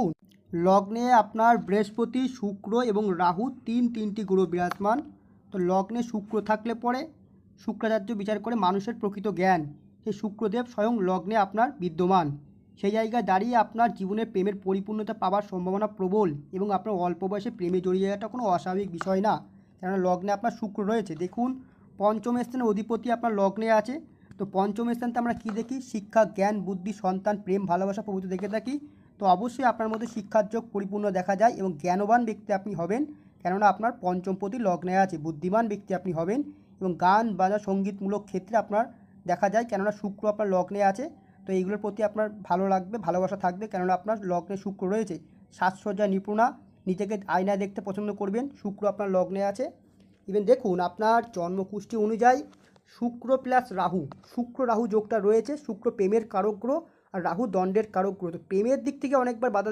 দেখুন লগ্নে আপনার বৃহস্পতি, শুক্র এবং রাহু তিন তিনটি গ্রহ বিরাজমান। তো লগ্নে শুক্র থাকলে পরে শুক্রাচার্য বিচার করে মানুষের প্রকৃত জ্ঞান। সেই শুক্রদেব স্বয়ং লগ্নে আপনার বিদ্যমান। সেই জায়গায় দাঁড়িয়ে আপনার জীবনে প্রেমের পরিপূর্ণতা পাওয়ার সম্ভাবনা প্রবল এবং আপনার অল্প বয়সে প্রেমে জড়িয়ে যাওয়াটা কোনো অস্বাভাবিক বিষয় না। কেননা লগ্নে আপনার শুক্র রয়েছে। দেখুন, পঞ্চম স্থানে অধিপতি আপনার লগ্নে আছে। তো পঞ্চম স্থানতে আমরা কী দেখি? শিক্ষা, জ্ঞান, বুদ্ধি, সন্তান, প্রেম, ভালোবাসা প্রভৃতি দেখে থাকি। তো অবশ্যই আপনার মধ্যে শিক্ষার যোগ পরিপূর্ণ দেখা যায় এবং জ্ঞানবান ব্যক্তি আপনি হবেন। কেননা আপনার পঞ্চমপতি লগ্নে আছে, বুদ্ধিমান ব্যক্তি আপনি হবেন এবং গান বাজা সঙ্গীতমূলক ক্ষেত্রে আপনার দেখা যায়, কেননা শুক্র আপনার লগ্নে আছে। তো এইগুলোর প্রতি আপনার ভালো লাগবে, ভালোবাসা থাকবে, কেননা আপনার লগ্নে শুক্র রয়েছে। সাজসজ্জা, নিপুণা, নিজেকে আয়নায় দেখতে পছন্দ করবেন, শুক্র আপনার লগ্নে আছে। ইভেন দেখুন, আপনার জন্মকুষ্ঠি অনুযায়ী শুক্র প্লাস রাহু, শুক্র রাহু যোগটা রয়েছে, শুক্র প্রেমের কারক গ্রহ আর রাহু দণ্ডের কারক গ্রহ। প্রেমের দিক থেকে অনেকবার বাধা